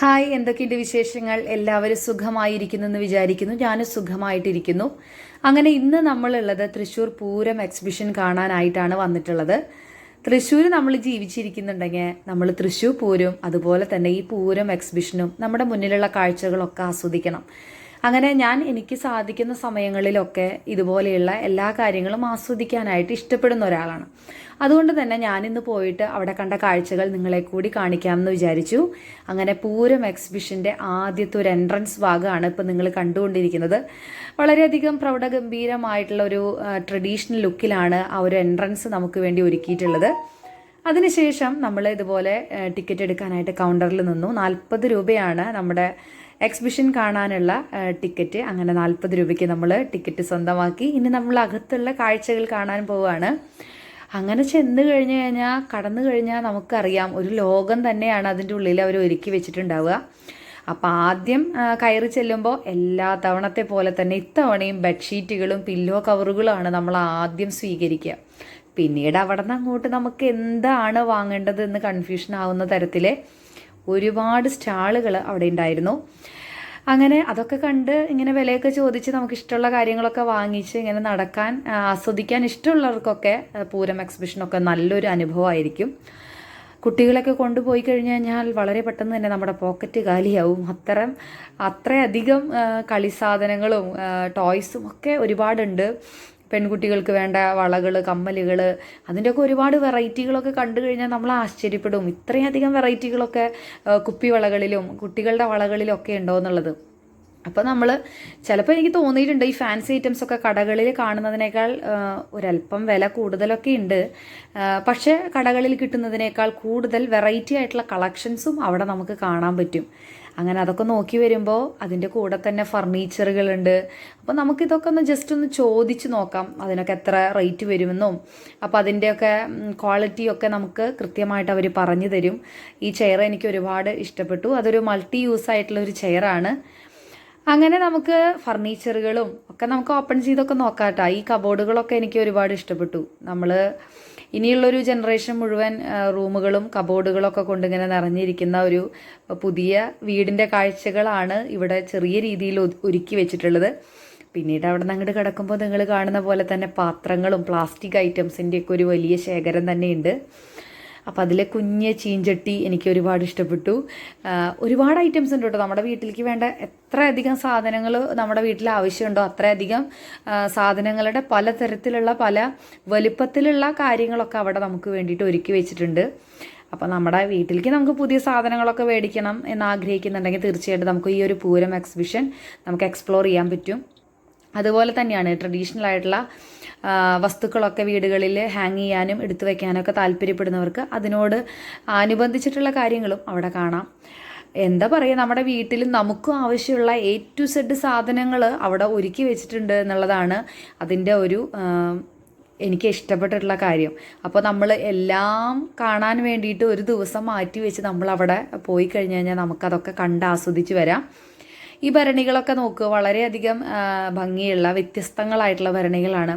Hi എന്തൊക്കെയുണ്ട് വിശേഷങ്ങൾ? എല്ലാവരും സുഖമായിരിക്കുന്നു എന്ന് വിചാരിക്കുന്നു. ഞാനും സുഖമായിട്ടിരിക്കുന്നു. അങ്ങനെ ഇന്ന് നമ്മളുള്ളത് തൃശ്ശൂർ പൂരം എക്സിബിഷൻ കാണാനായിട്ടാണ് വന്നിട്ടുള്ളത്. തൃശ്ശൂർ നമ്മൾ ജീവിച്ചിരിക്കുന്നുണ്ടെങ്കിൽ നമ്മൾ തൃശ്ശൂർ പൂരം അതുപോലെ തന്നെ ഈ പൂരം എക്സിബിഷനും നമ്മുടെ മുന്നിലുള്ള കാഴ്ചകളൊക്കെ ആസ്വദിക്കണം. അങ്ങനെ ഞാൻ എനിക്ക് സാധിക്കുന്ന സമയങ്ങളിലൊക്കെ ഇതുപോലെയുള്ള എല്ലാ കാര്യങ്ങളും ആസ്വദിക്കാനായിട്ട് ഇഷ്ടപ്പെടുന്ന ഒരാളാണ്. അതുകൊണ്ട് തന്നെ ഞാനിന്ന് പോയിട്ട് അവിടെ കണ്ട കാഴ്ചകൾ നിങ്ങളെ കൂടി കാണിക്കാമെന്ന് വിചാരിച്ചു. അങ്ങനെ പൂരം എക്സിബിഷന്റെ ആദ്യത്തെ ഒരു എൻട്രൻസ് ഭാഗമാണ് ഇപ്പോൾ നിങ്ങൾ കണ്ടുകൊണ്ടിരിക്കുന്നത്. വളരെയധികം പ്രൗഢഗംഭീരമായിട്ടുള്ള ഒരു ട്രഡീഷണൽ ലുക്കിലാണ് ആ ഒരു എൻട്രൻസ് നമുക്ക് വേണ്ടി ഒരുക്കിയിട്ടുള്ളത്. അതിനുശേഷം നമ്മൾ ഇതുപോലെ ടിക്കറ്റ് എടുക്കാനായിട്ട് കൗണ്ടറിൽ നിന്നു. നാൽപ്പത് രൂപയാണ് നമ്മുടെ എക്സിബിഷൻ കാണാനുള്ള ടിക്കറ്റ്. അങ്ങനെ നാൽപ്പത് രൂപയ്ക്ക് നമ്മൾ ടിക്കറ്റ് സ്വന്തമാക്കി. ഇനി നമ്മൾ അകത്തുള്ള കാഴ്ചകൾ കാണാൻ പോവുകയാണ് അങ്ങനെ ചെന്ന് കഴിഞ്ഞ് കഴിഞ്ഞാൽ കടന്നു കഴിഞ്ഞാൽ നമുക്കറിയാം ഒരു ലോകം തന്നെയാണ് അതിന്റെ ഉള്ളിൽ അവർ ഒരുക്കി വെച്ചിട്ടുണ്ടാവുക. അപ്പോൾ ആദ്യം കയറി ചെല്ലുമ്പോൾ എല്ലാ തവണത്തെ പോലെ തന്നെ ഇത്തവണയും ബെഡ്ഷീറ്റുകളും പില്ലോ കവറുകളുമാണ് നമ്മൾ ആദ്യം സ്വീകരിക്കുക. പിന്നീട് അവിടെ നിന്ന് അങ്ങോട്ട് നമുക്ക് എന്താണ് വാങ്ങേണ്ടത് എന്ന് കൺഫ്യൂഷൻ ആവുന്ന തരത്തിൽ ഒരുപാട് സ്റ്റാളുകൾ അവിടെ ഉണ്ടായിരുന്നു. അങ്ങനെ അതൊക്കെ കണ്ട് ഇങ്ങനെ വിലയൊക്കെ ചോദിച്ച് നമുക്ക് ഇഷ്ടമുള്ള കാര്യങ്ങളൊക്കെ വാങ്ങിച്ച് ഇങ്ങനെ നടക്കാൻ ആസ്വദിക്കാൻ ഇഷ്ടമുള്ളവർക്കൊക്കെ പൂരം എക്സിബിഷനൊക്കെ നല്ലൊരു അനുഭവമായിരിക്കും. കുട്ടികളൊക്കെ കൊണ്ടുപോയി കഴിഞ്ഞു കഴിഞ്ഞാൽ വളരെ പെട്ടെന്ന് തന്നെ നമ്മുടെ പോക്കറ്റ് കാലിയാവും. അത്തരം അത്രയധികം കളിസാധനങ്ങളും ടോയ്സും ഒക്കെ ഒരുപാടുണ്ട്. പെൺകുട്ടികൾക്ക് വേണ്ട വളകൾ കമ്മലുകൾ അതിന്റെയൊക്കെ ഒരുപാട് വെറൈറ്റികളൊക്കെ കണ്ടു കഴിഞ്ഞാൽ നമ്മൾ ആശ്ചര്യപ്പെടും. ഇത്രയധികം വെറൈറ്റികളൊക്കെ കുപ്പി വളകളിലും കുട്ടികളുടെ വളകളിലും ഒക്കെ ഉണ്ടോ എന്നുള്ളത്. അപ്പോൾ നമ്മൾ ചിലപ്പോൾ എനിക്ക് തോന്നിയിട്ടുണ്ട് ഈ ഫാൻസി ഐറ്റംസ് ഒക്കെ കടകളിൽ കാണുന്നതിനേക്കാൾ ഒരല്പം വില കൂടുതലൊക്കെ ഉണ്ട്. പക്ഷേ കടകളിൽ കിട്ടുന്നതിനേക്കാൾ കൂടുതൽ വെറൈറ്റി ആയിട്ടുള്ള കളക്ഷൻസും അവിടെ നമുക്ക് കാണാൻ പറ്റും. അങ്ങനെ അതൊക്കെ നോക്കി വരുമ്പോൾ അതിന്റെ കൂടെ തന്നെ ഫർണിച്ചറുകളുണ്ട്. അപ്പോൾ നമുക്കിതൊക്കെ ഒന്ന് ജസ്റ്റ് ഒന്ന് ചോദിച്ച് നോക്കാം അതിനൊക്കെ എത്ര റേറ്റ് വരുമെന്നും. അപ്പോൾ അതിന്റെയൊക്കെ ക്വാളിറ്റിയൊക്കെ നമുക്ക് കൃത്യമായിട്ട് അവർ പറഞ്ഞു തരും. ഈ ചെയർ എനിക്ക് ഒരുപാട് ഇഷ്ടപ്പെട്ടു. അതൊരു മൾട്ടി യൂസ് ആയിട്ടുള്ള ഒരു ചെയറാണ് അങ്ങനെ നമുക്ക് ഫർണിച്ചറുകളും ഒക്കെ നമുക്ക് ഓപ്പൺ ചെയ്തൊക്കെ നോക്കാം ഈ കബോർഡുകളൊക്കെ എനിക്ക് ഒരുപാട് ഇഷ്ടപ്പെട്ടു. നമ്മൾ ഇനിയുള്ളൊരു ജനറേഷൻ മുഴുവൻ റൂമുകളും കബോർഡുകളൊക്കെ കൊണ്ടിങ്ങനെ നിറഞ്ഞിരിക്കുന്ന ഒരു പുതിയ വീടിന്റെ കാഴ്ചകളാണ് ഇവിടെ ചെറിയ രീതിയിൽ ഒരുക്കി വെച്ചിട്ടുള്ളത്. പിന്നീട് അവിടെ നിന്ന് അങ്ങോട്ട് കിടക്കുമ്പോൾ നിങ്ങൾ കാണുന്ന പോലെ തന്നെ പാത്രങ്ങളും പ്ലാസ്റ്റിക് ഐറ്റംസിന്റെയൊക്കെ ഒരു വലിയ ശേഖരം തന്നെയുണ്ട്. അപ്പോൾ അതിലെ കുഞ്ഞ് ചീഞ്ചട്ടി എനിക്ക് ഒരുപാട് ഇഷ്ടപ്പെട്ടു. ഒരുപാട് ഐറ്റംസ് ഉണ്ട് കേട്ടോ നമ്മുടെ വീട്ടിലേക്ക് വേണ്ട എത്രയധികം സാധനങ്ങൾ നമ്മുടെ വീട്ടിൽ ആവശ്യമുണ്ടോ അത്രയധികം സാധനങ്ങളുടെ പലതരത്തിലുള്ള പല വലുപ്പത്തിലുള്ള കാര്യങ്ങളൊക്കെ അവിടെ നമുക്ക് വേണ്ടിയിട്ട് ഒരുക്കി വെച്ചിട്ടുണ്ട്. അപ്പോൾ നമ്മുടെ വീട്ടിലേക്ക് നമുക്ക് പുതിയ സാധനങ്ങളൊക്കെ മേടിക്കണം എന്ന് ആഗ്രഹിക്കുന്നുണ്ടെങ്കിൽ തീർച്ചയായിട്ടും നമുക്ക് ഈ ഒരു പൂരം എക്സിബിഷൻ നമുക്ക് എക്സ്പ്ലോർ ചെയ്യാൻ പറ്റും. അതുപോലെ തന്നെയാണ് ട്രഡീഷണൽ ആയിട്ടുള്ള വസ്തുക്കളൊക്കെ വീടുകളിൽ ഹാങ് ചെയ്യാനും എടുത്തു വയ്ക്കാനൊക്കെ താല്പര്യപ്പെടുന്നവർക്ക് അതിനോട് അനുബന്ധിച്ചിട്ടുള്ള കാര്യങ്ങളും അവിടെ കാണാം. എന്താ പറയുക നമ്മുടെ വീട്ടിൽ നമുക്കും ആവശ്യമുള്ള എ ടു സെഡ് സാധനങ്ങൾ അവിടെ ഒരുക്കി വെച്ചിട്ടുണ്ട് എന്നുള്ളതാണ് അതിന്റെ ഒരു എനിക്ക് ഇഷ്ടപ്പെട്ടിട്ടുള്ള കാര്യം. അപ്പോൾ നമ്മൾ എല്ലാം കാണാൻ വേണ്ടിയിട്ട് ഒരു ദിവസം മാറ്റി വെച്ച് നമ്മൾ അവിടെ പോയി കഴിഞ്ഞ് കഴിഞ്ഞാൽ നമുക്കതൊക്കെ കണ്ട് ആസ്വദിച്ച് വരാം. ഈ ഭരണികളൊക്കെ നോക്കുക വളരെയധികം ഭംഗിയുള്ള വ്യത്യസ്തങ്ങളായിട്ടുള്ള ഭരണികളാണ്.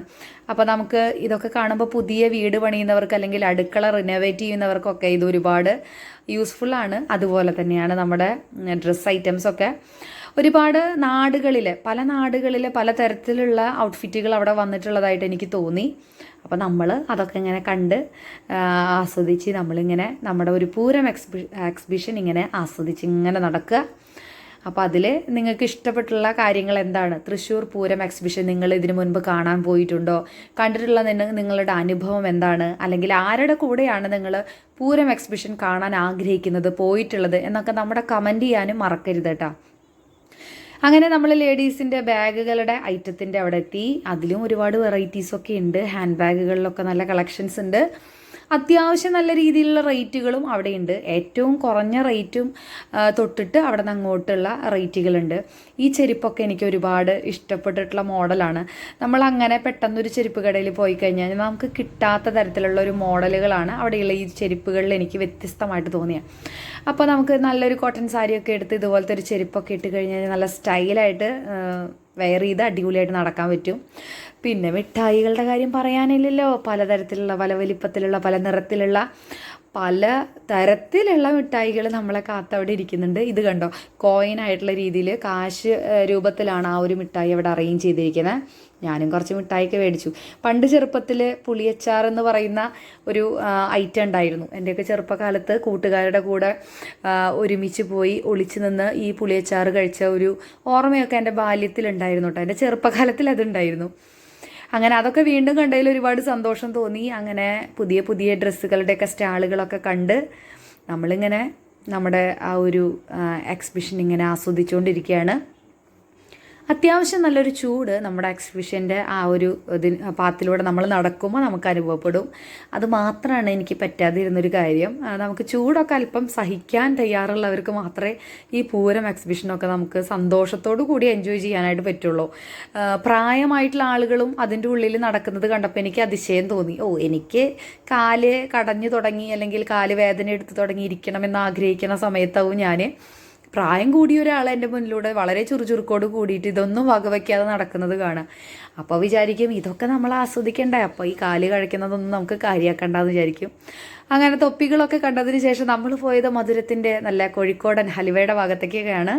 അപ്പോൾ നമുക്ക് ഇതൊക്കെ കാണുമ്പോൾ പുതിയ വീട് പണിയുന്നവർക്ക് അല്ലെങ്കിൽ അടുക്കള റിനോവേറ്റ് ചെയ്യുന്നവർക്കൊക്കെ ഇത് ഒരുപാട് യൂസ്ഫുള്ളാണ് അതുപോലെ തന്നെയാണ് നമ്മുടെ ഡ്രസ്സ് ഐറ്റംസൊക്കെ ഒരുപാട് നാടുകളിൽ പല നാടുകളിൽ പല തരത്തിലുള്ള ഔട്ട്ഫിറ്റുകൾ അവിടെ വന്നിട്ടുള്ളതായിട്ട് എനിക്ക് തോന്നി. അപ്പോൾ നമ്മൾ അതൊക്കെ ഇങ്ങനെ കണ്ട് ആസ്വദിച്ച് നമ്മളിങ്ങനെ നമ്മുടെ ഒരു പൂരം എക്സ്ബി എക്സിബിഷൻ ഇങ്ങനെ ആസ്വദിച്ച് ഇങ്ങനെ നടക്കുക. അപ്പോൾ അതിൽ നിങ്ങൾക്ക് ഇഷ്ടപ്പെട്ടുള്ള കാര്യങ്ങൾ എന്താണ്? തൃശ്ശൂർ പൂരം എക്സിബിഷൻ നിങ്ങൾ ഇതിനു മുൻപ് കാണാൻ പോയിട്ടുണ്ടോ? കണ്ടിട്ടുള്ള നിങ്ങളുടെ അനുഭവം എന്താണ്? അല്ലെങ്കിൽ ആരുടെ കൂടെയാണ് നിങ്ങൾ പൂരം എക്സിബിഷൻ കാണാൻ ആഗ്രഹിക്കുന്നത് പോയിട്ടുള്ളത് എന്നൊക്കെ നമ്മുടെ കമന്റ് ചെയ്യാനും മറക്കരുത് കേട്ടോ. അങ്ങനെ നമ്മൾ ലേഡീസിന്റെ ബാഗുകളുടെ ഐറ്റത്തിന്റെ അവിടെ എത്തി. അതിലും ഒരുപാട് വെറൈറ്റീസൊക്കെ ഉണ്ട്. ഹാൻഡ് ബാഗുകളിലൊക്കെ നല്ല കളക്ഷൻസ് ഉണ്ട്. അത്യാവശ്യം നല്ല രീതിയിലുള്ള റേറ്റുകളും അവിടെയുണ്ട്. ഏറ്റവും കുറഞ്ഞ റേറ്റും തൊട്ടിട്ട് അവിടെ നിന്ന് അങ്ങോട്ടുള്ള റേറ്റുകളുണ്ട്. ഈ ചെരുപ്പൊക്കെ എനിക്ക് ഒരുപാട് ഇഷ്ടപ്പെട്ടിട്ടുള്ള മോഡലാണ്. നമ്മൾ അങ്ങനെ പെട്ടെന്നൊരു ചെരുപ്പ് കടയിൽ പോയി കഴിഞ്ഞാൽ നമുക്ക് കിട്ടാത്ത തരത്തിലുള്ള ഒരു മോഡലുകളാണ് അവിടെയുള്ള ഈ ചെരുപ്പുകളിൽ എനിക്ക് വ്യത്യസ്തമായിട്ട് തോന്നിയത് അപ്പോൾ നമുക്ക് നല്ലൊരു കോട്ടൺ സാരിയൊക്കെ എടുത്ത് ഇതുപോലത്തെ ഒരു ചെരുപ്പൊക്കെ ഇട്ട് കഴിഞ്ഞാൽ നല്ല സ്റ്റൈലായിട്ട് വെയർ ചെയ്ത് അടിപൊളിയായിട്ട് നടക്കാൻ പറ്റും. പിന്നെ മിഠായികളുടെ കാര്യം പറയാനില്ലല്ലോ. പലതരത്തിലുള്ള പല വലിപ്പത്തിലുള്ള പല നിറത്തിലുള്ള പല തരത്തിലുള്ള മിഠായികൾ നമ്മളെ കാത്തവിടെ ഇരിക്കുന്നുണ്ട്. ഇത് കണ്ടോ? കോയിൻ ആയിട്ടുള്ള രീതിയിൽ കാശ് രൂപത്തിലാണ് ആ ഒരു മിഠായി അവിടെ അറേഞ്ച് ചെയ്തിരിക്കുന്നത് ഞാനും കുറച്ച് മിഠായിക്ക് മേടിച്ചു. പണ്ട് ചെറുപ്പത്തിൽ പുളിയച്ചാർ എന്ന് പറയുന്ന ഒരു ഐറ്റം ഉണ്ടായിരുന്നു. എന്റെയൊക്കെ ചെറുപ്പകാലത്ത് കൂട്ടുകാരുടെ കൂടെ ഒരുമിച്ച് പോയി ഒളിച്ചു നിന്ന് ഈ പുളിയച്ചാർ കഴിച്ച ഒരു ഓർമ്മയൊക്കെ എന്റെ ബാല്യത്തിലുണ്ടായിരുന്നു കേട്ടോ എന്റെ ചെറുപ്പകാലത്തിൽ അതുണ്ടായിരുന്നു. അങ്ങനെ അതൊക്കെ വീണ്ടും കണ്ടതിൽ ഒരുപാട് സന്തോഷം തോന്നി. അങ്ങനെ പുതിയ പുതിയ ഡ്രസ്സുകളുടെയൊക്കെ സ്റ്റാളുകളൊക്കെ കണ്ട് നമ്മളിങ്ങനെ നമ്മുടെ ആ ഒരു എക്സിബിഷൻ ഇങ്ങനെ ആസ്വദിച്ചുകൊണ്ടിരിക്കുകയാണ് അത്യാവശ്യം നല്ലൊരു ചൂട് നമ്മുടെ എക്സിബിഷന്റെ ആ ഒരു ഇതിന് പാത്തിലൂടെ നമ്മൾ നടക്കുമ്പോൾ നമുക്ക് അനുഭവപ്പെടും. അത് മാത്രമാണ് എനിക്ക് പറ്റാതിരുന്നൊരു കാര്യം. നമുക്ക് ചൂടൊക്കെ അല്പം സഹിക്കാൻ തയ്യാറുള്ളവർക്ക് മാത്രമേ ഈ പൂരം എക്സിബിഷനൊക്കെ നമുക്ക് സന്തോഷത്തോടു കൂടി എൻജോയ് ചെയ്യാനായിട്ട് പറ്റുള്ളൂ. പ്രായമായിട്ടുള്ള ആളുകളും അതിന്റെ ഉള്ളിൽ നടക്കുന്നത് കണ്ടപ്പോൾ എനിക്ക് അതിശയം തോന്നി. ഓ എനിക്ക് കാൽ കടഞ്ഞു തുടങ്ങി അല്ലെങ്കിൽ കാൽ വേദന എടുത്ത് തുടങ്ങി ഇരിക്കണമെന്ന് ആഗ്രഹിക്കുന്ന സമയത്താവും ഞാൻ പ്രായം കൂടിയ ഒരാൾ എന്റെ മുന്നിലൂടെ വളരെ ചുറുചുറുക്കോട് കൂടിയിട്ട് ഇതൊന്നും വകവയ്ക്കാതെ നടക്കുന്നത് കാണാം. അപ്പോൾ വിചാരിക്കും ഇതൊക്കെ നമ്മൾ ആസ്വദിക്കണ്ടേ? അപ്പോൾ ഈ കാൽ കഴിക്കുന്നതൊന്നും നമുക്ക് കാര്യമാക്കണ്ടെന്ന് വിചാരിക്കും. അങ്ങനെ തൊപ്പികളൊക്കെ കണ്ടതിന് ശേഷം നമ്മൾ പോയത് മധുരത്തിന്റെ നല്ല കോഴിക്കോടൻ ഹലുവയുടെ ഭാഗത്തേക്കൊക്കെയാണ്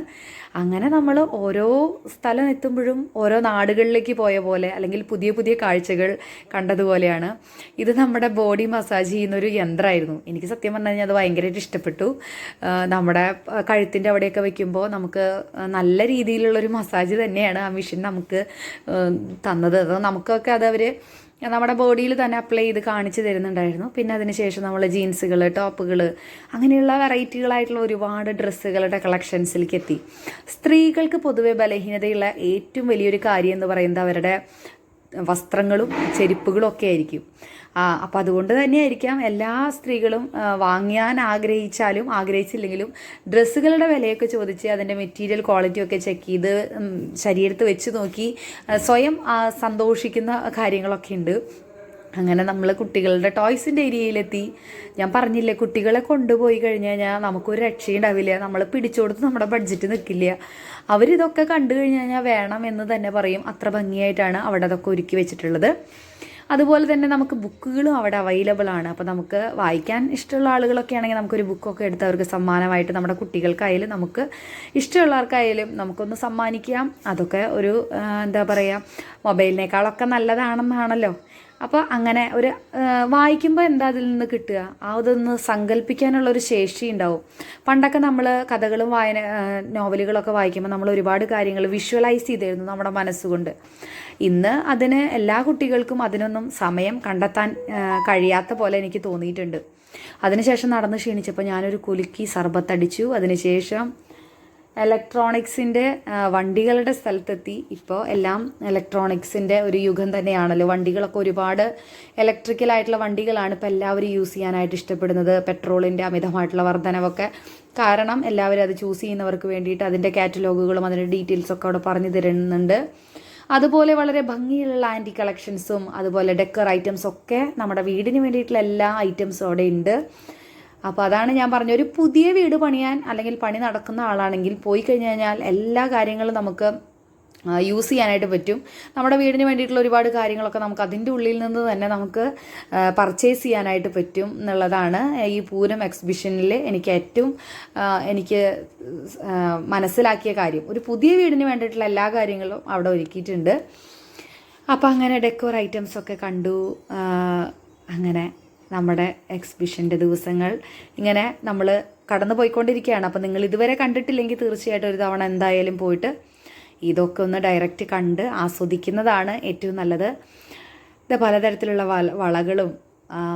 അങ്ങനെ നമ്മൾ ഓരോ സ്ഥലം എത്തുമ്പോഴും ഓരോ നാടുകളിലേക്ക് പോയ പോലെ അല്ലെങ്കിൽ പുതിയ പുതിയ കാഴ്ചകൾ കണ്ടതുപോലെയാണ് ഇത് നമ്മുടെ ബോഡി മസാജ് ചെയ്യുന്നൊരു യന്ത്രമായിരുന്നു എനിക്ക് സത്യം പറഞ്ഞു കഴിഞ്ഞാൽ അത് ഭയങ്കരമായിട്ട് ഇഷ്ടപ്പെട്ടു. നമ്മുടെ കഴുത്തിന്റെ അവിടെയൊക്കെ വയ്ക്കുമ്പോൾ നമുക്ക് നല്ല രീതിയിലുള്ളൊരു മസാജ് തന്നെയാണ് ആ മെഷീൻ നമുക്ക് തന്നത്. അത് നമുക്കൊക്കെ അത് അവർ നമ്മുടെ ബോഡിയിൽ തന്നെ അപ്ലൈ ചെയ്ത് കാണിച്ചു തരുന്നുണ്ടായിരുന്നു. പിന്നെ അതിനുശേഷം നമ്മൾ ജീൻസുകൾ ടോപ്പുകൾ അങ്ങനെയുള്ള വെറൈറ്റികളായിട്ടുള്ള ഒരുപാട് ഡ്രസ്സുകളുടെ കളക്ഷൻസിലേക്ക് എത്തി. സ്ത്രീകൾക്ക് പൊതുവെ ബലഹീനതയുള്ള ഏറ്റവും വലിയൊരു കാര്യം എന്ന് പറയുന്നത് അവരുടെ വസ്ത്രങ്ങളും ചെരുപ്പുകളും ഒക്കെ ആയിരിക്കും. അപ്പം അതുകൊണ്ട് തന്നെയായിരിക്കാം എല്ലാ സ്ത്രീകളും വാങ്ങിയാൻ ആഗ്രഹിച്ചാലും ആഗ്രഹിച്ചില്ലെങ്കിലും ഡ്രസ്സുകളുടെ വിലയൊക്കെ ചോദിച്ച് അതിന്റെ മെറ്റീരിയൽ ക്വാളിറ്റി ഒക്കെ ചെക്ക് ചെയ്ത് ശരീരത്ത് വെച്ച് നോക്കി സ്വയം സന്തോഷിക്കുന്ന കാര്യങ്ങളൊക്കെ ഉണ്ട്. അങ്ങനെ നമ്മൾ കുട്ടികളുടെ ടോയ്സിന്റെ ഏരിയയിലെത്തി. ഞാൻ പറഞ്ഞില്ലേ കുട്ടികളെ കൊണ്ടുപോയി കഴിഞ്ഞ് കഴിഞ്ഞാൽ നമുക്കൊരു രക്ഷയുണ്ടാവില്ല. നമ്മൾ പിടിച്ചു കൊടുത്ത് നമ്മുടെ ബഡ്ജറ്റ് നിൽക്കില്ല അവരിതൊക്കെ കണ്ടു കഴിഞ്ഞ് കഴിഞ്ഞാൽ വേണം എന്ന് തന്നെ പറയും. അത്ര ഭംഗിയായിട്ടാണ് അവിടെ അതൊക്കെ ഒരുക്കി വെച്ചിട്ടുള്ളത്. അതുപോലെ തന്നെ നമുക്ക് ബുക്കുകളും അവിടെ അവൈലബിൾ ആണ്. അപ്പോൾ നമുക്ക് വായിക്കാൻ ഇഷ്ടമുള്ള ആളുകളൊക്കെ ആണെങ്കിൽ നമുക്കൊരു ബുക്കൊക്കെ എടുത്ത് അവർക്ക് സമ്മാനമായിട്ട് നമ്മുടെ കുട്ടികൾക്കായാലും നമുക്ക് ഇഷ്ടമുള്ളവർക്കായാലും നമുക്കൊന്ന് സമ്മാനിക്കാം. അതൊക്കെ ഒരു എന്താ പറയുക മൊബൈലിനേക്കാളൊക്കെ നല്ലതാണെന്നാണല്ലോ. അപ്പോൾ അങ്ങനെ ഒരു വായിക്കുമ്പോൾ എന്താ അതിൽ നിന്ന് കിട്ടുക? ആ അതൊന്ന് സങ്കല്പിക്കാനുള്ള ഒരു ശേഷി ഉണ്ടാവും. പണ്ടൊക്കെ നമ്മൾ കഥകളും വായന നോവലുകളൊക്കെ വായിക്കുമ്പോൾ നമ്മൾ ഒരുപാട് കാര്യങ്ങൾ വിഷ്വലൈസ് ചെയ്തിരുന്നു നമ്മുടെ മനസ്സുകൊണ്ട്. ഇന്ന് അതിന് എല്ലാ കുട്ടികൾക്കും അതിനൊന്നും സമയം കണ്ടെത്താൻ കഴിയാത്ത പോലെ എനിക്ക് തോന്നിയിട്ടുണ്ട്. അതിനുശേഷം നടന്ന് ക്ഷീണിച്ചപ്പോൾ ഞാനൊരു കുലുക്കി സർബത്തടിച്ചു. അതിനുശേഷം ഇലക്ട്രോണിക്സിന്റെ വണ്ടികളുടെ സ്ഥലത്തെത്തി. ഇപ്പോൾ എല്ലാം ഇലക്ട്രോണിക്സിന്റെ ഒരു യുഗം തന്നെയാണല്ലോ. വണ്ടികളൊക്കെ ഒരുപാട് ഇലക്ട്രിക്കലായിട്ടുള്ള വണ്ടികളാണ് ഇപ്പോൾ എല്ലാവരും യൂസ് ചെയ്യാനായിട്ട് ഇഷ്ടപ്പെടുന്നത്. പെട്രോളിന്റെ അമിതമായിട്ടുള്ള വർധനവൊക്കെ. കാരണം എല്ലാവരും അത് ചൂസ് ചെയ്യുന്നവർക്ക് വേണ്ടിയിട്ട് അതിന്റെ കാറ്റലോഗുകളും അതിന്റെ ഡീറ്റെയിൽസൊക്കെ അവിടെ പറഞ്ഞു തരുന്നുണ്ട്. അതുപോലെ വളരെ ഭംഗിയുള്ള ആന്റി കളക്ഷൻസും അതുപോലെ ഡെക്കർ ഐറ്റംസ് ഒക്കെ നമ്മുടെ വീടിന് വേണ്ടിയിട്ടുള്ള എല്ലാ ഐറ്റംസും അവിടെ ഉണ്ട്. അപ്പോൾ അതാണ് ഞാൻ പറഞ്ഞ ഒരു പുതിയ വീട് പണിയാൻ അല്ലെങ്കിൽ പണി നടക്കുന്ന ആളാണെങ്കിൽ പോയി കഴിഞ്ഞ് കഴിഞ്ഞാൽ എല്ലാ കാര്യങ്ങളും നമുക്ക് യൂസ് ചെയ്യാനായിട്ട് പറ്റും. നമ്മുടെ വീടിന് വേണ്ടിയിട്ടുള്ള ഒരുപാട് കാര്യങ്ങളൊക്കെ നമുക്ക് അതിന്റെ ഉള്ളിൽ നിന്ന് തന്നെ നമുക്ക് പർച്ചേസ് ചെയ്യാനായിട്ട് പറ്റും എന്നുള്ളതാണ് ഈ പൂരം എക്സിബിഷനിൽ എനിക്ക് ഏറ്റവും എനിക്ക് മനസ്സിലാക്കിയ കാര്യം. ഒരു പുതിയ വീടിന് വേണ്ടിയിട്ടുള്ള എല്ലാ കാര്യങ്ങളും അവിടെ ഒരുക്കിയിട്ടുണ്ട്. അപ്പോൾ അങ്ങനെ ഡെക്കോർ ഐറ്റംസ് ഒക്കെ കണ്ടു. അങ്ങനെ നമ്മുടെ എക്സിബിഷന്റെ ദിവസങ്ങൾ ഇങ്ങനെ നമ്മൾ കടന്നു പോയിക്കൊണ്ടിരിക്കുകയാണ് അപ്പോൾ നിങ്ങൾ ഇതുവരെ കണ്ടിട്ടില്ലെങ്കിൽ തീർച്ചയായിട്ടും ഒരു തവണ എന്തായാലും പോയിട്ട് ഇതൊക്കെ ഒന്ന് ഡയറക്റ്റ് കണ്ട് ആസ്വദിക്കുന്നതാണ് ഏറ്റവും നല്ലത്. ഇത് പലതരത്തിലുള്ള വള വളകളും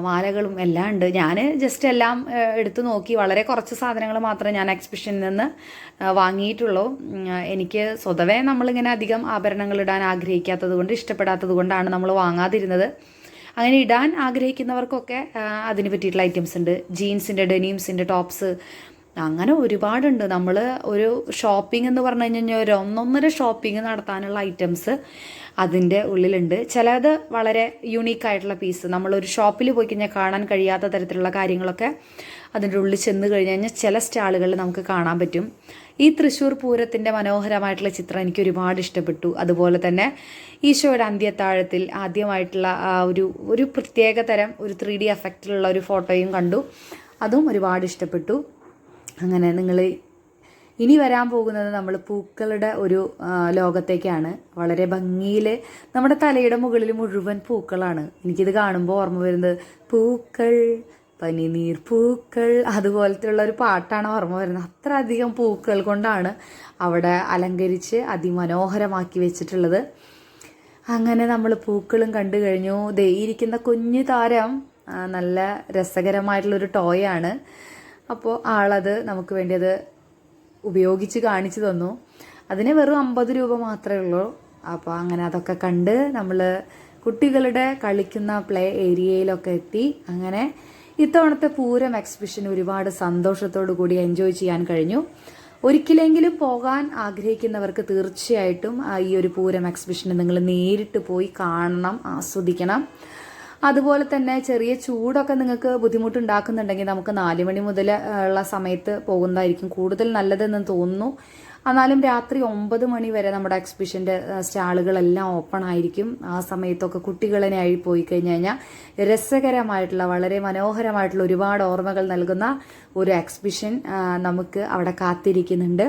മാലകളും എല്ലാം ഉണ്ട്. ഞാൻ ജസ്റ്റ് എല്ലാം എടുത്തു നോക്കി. വളരെ കുറച്ച് സാധനങ്ങൾ മാത്രമേ ഞാൻ എക്സിബിഷനിൽ നിന്ന് വാങ്ങിയിട്ടുള്ളൂ. എനിക്ക് സ്വതവേ നമ്മളിങ്ങനെ അധികം ആഭരണങ്ങൾ ഇടാൻ ആഗ്രഹിക്കാത്തത് കൊണ്ട് ഇഷ്ടപ്പെടാത്തത് കൊണ്ടാണ് നമ്മൾ വാങ്ങാതിരുന്നത്. അങ്ങനെ ഇടാൻ ആഗ്രഹിക്കുന്നവർക്കൊക്കെ അതിന് പറ്റിയിട്ടുള്ള ഐറ്റംസ് ഉണ്ട്. ജീൻസിന്റെ ഡെനീംസിന്റെ ടോപ്സ് അങ്ങനെ ഒരുപാടുണ്ട്. നമ്മൾ ഒരു ഷോപ്പിംഗ് എന്ന് പറഞ്ഞു കഴിഞ്ഞാൽ ഒരു ഒന്നൊന്നര ഷോപ്പിംഗ് നടത്താനുള്ള ഐറ്റംസ് അതിന്റെ ഉള്ളിലുണ്ട്. ചിലത് വളരെ യുണീക്ക് ആയിട്ടുള്ള പീസ് നമ്മളൊരു ഷോപ്പിൽ പോയി കഴിഞ്ഞാൽ കാണാൻ കഴിയാത്ത തരത്തിലുള്ള കാര്യങ്ങളൊക്കെ അതിന്റെ ഉള്ളിൽ ചെന്ന് കഴിഞ്ഞ് കഴിഞ്ഞാൽ ചില സ്റ്റാളുകളിൽ നമുക്ക് കാണാൻ പറ്റും. ഈ തൃശ്ശൂർ പൂരത്തിന്റെ മനോഹരമായിട്ടുള്ള ചിത്രം എനിക്ക് ഒരുപാട് ഇഷ്ടപ്പെട്ടു. അതുപോലെ തന്നെ ഈശോയുടെ അന്ത്യത്താഴത്തിൽ ആദ്യമായിട്ടുള്ള ഒരു ഒരു പ്രത്യേക തരം ഒരു ത്രീ ഡി എഫക്റ്റിലുള്ള ഒരു ഫോട്ടോയും കണ്ടു. അതും ഒരുപാട് ഇഷ്ടപ്പെട്ടു. അങ്ങനെ നിങ്ങൾ ഇനി വരാൻ പോകുന്നത് നമ്മൾ പൂക്കളുടെ ഒരു ലോകത്തേക്കാണ്. വളരെ ഭംഗിയിൽ നമ്മുടെ തലയുടെ മുകളിൽ മുഴുവൻ പൂക്കളാണ്. എനിക്കിത് കാണുമ്പോൾ ഓർമ്മ വരുന്നത് പൂക്കൾ പനിനീർ പൂക്കൾ അതുപോലത്തെ ഉള്ള ഒരു പാട്ടാണ് ഓർമ്മ വരുന്നത്. അത്ര അധികം പൂക്കൾ കൊണ്ടാണ് അവിടെ അലങ്കരിച്ച് അതിമനോഹരമാക്കി വെച്ചിട്ടുള്ളത്. അങ്ങനെ നമ്മൾ പൂക്കളും കണ്ടു കഴിഞ്ഞു. ദേ ഇരിക്കുന്ന കുഞ്ഞു താരം നല്ല രസകരമായിട്ടുള്ളൊരു ടോയാണ്. അപ്പോൾ ആളത് നമുക്ക് വേണ്ടി അത് ഉപയോഗിച്ച് കാണിച്ചു തന്നു. അതിന് വെറും അമ്പത് രൂപ മാത്രമേ ഉള്ളൂ. അപ്പോൾ അങ്ങനെ അതൊക്കെ കണ്ട് നമ്മൾ കുട്ടികളുടെ കളിക്കുന്ന പ്ലേ ഏരിയയിലൊക്കെ എത്തി. അങ്ങനെ ഇത്തവണത്തെ പൂരം എക്സിബിഷൻ ഒരുപാട് സന്തോഷത്തോടു കൂടി എൻജോയ് ചെയ്യാൻ കഴിഞ്ഞു. ഒരിക്കലെങ്കിലും പോകാൻ ആഗ്രഹിക്കുന്നവർക്ക് തീർച്ചയായിട്ടും ഈ ഒരു പൂരം എക്സിബിഷന് നിങ്ങൾ നേരിട്ട് പോയി കാണണം ആസ്വദിക്കണം. അതുപോലെ തന്നെ ചെറിയ ചൂടൊക്കെ നിങ്ങൾക്ക് ബുദ്ധിമുട്ടുണ്ടാക്കുന്നുണ്ടെങ്കിൽ നമുക്ക് നാല് മണി മുതൽ ഉള്ള സമയത്ത് പോകുന്നതായിരിക്കും കൂടുതൽ നല്ലതെന്ന് തോന്നുന്നു. എന്നാലും രാത്രി ഒമ്പത് മണി വരെ നമ്മുടെ എക്സിബിഷന്റെ സ്റ്റാളുകളെല്ലാം ഓപ്പൺ ആയിരിക്കും. ആ സമയത്തൊക്കെ കുട്ടികളെ ആയി പോയി കഴിഞ്ഞ് കഴിഞ്ഞാൽ രസകരമായിട്ടുള്ള വളരെ മനോഹരമായിട്ടുള്ള ഒരുപാട് ഓർമ്മകൾ നൽകുന്ന ഒരു എക്സിബിഷൻ നമുക്ക് അവിടെ കാത്തിരിക്കുന്നുണ്ട്.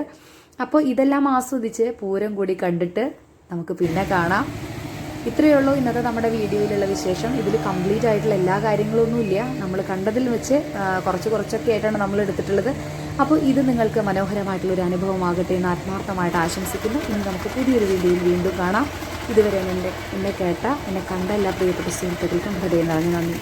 അപ്പോൾ ഇതെല്ലാം ആസ്വദിച്ച് പൂരം കൂടി കണ്ടിട്ട് നമുക്ക് പിന്നെ കാണാം. ഇത്രയേ ഉള്ളൂ. ഇന്നത്തെ നമ്മുടെ വീഡിയോയിലുള്ള വിശേഷം. ഇതിൽ കംപ്ലീറ്റ് ആയിട്ടുള്ള എല്ലാ കാര്യങ്ങളൊന്നും ഇല്ല. നമ്മൾ കണ്ടതിൽ വെച്ച് കുറച്ച് കുറച്ചൊക്കെ ആയിട്ടാണ് നമ്മൾ എടുത്തിട്ടുള്ളത്. അപ്പോൾ ഇത് നിങ്ങൾക്ക് മനോഹരമായിട്ടുള്ള ഒരു അനുഭവമാകട്ടെ എന്ന് ആത്മാർത്ഥമായിട്ട് ആശംസിക്കുന്നു. ഇനി നമുക്ക് പുതിയൊരു വീഡിയോയിൽ വീണ്ടും കാണാം. ഇതുവരെ എന്നെ എന്നെ കേട്ട എന്നെ കണ്ട എല്ലാ പ്രിയപ്പെട്ട സുഹൃത്തുക്കൾക്കും ഹൃദയം നിറഞ്ഞു നന്ദി.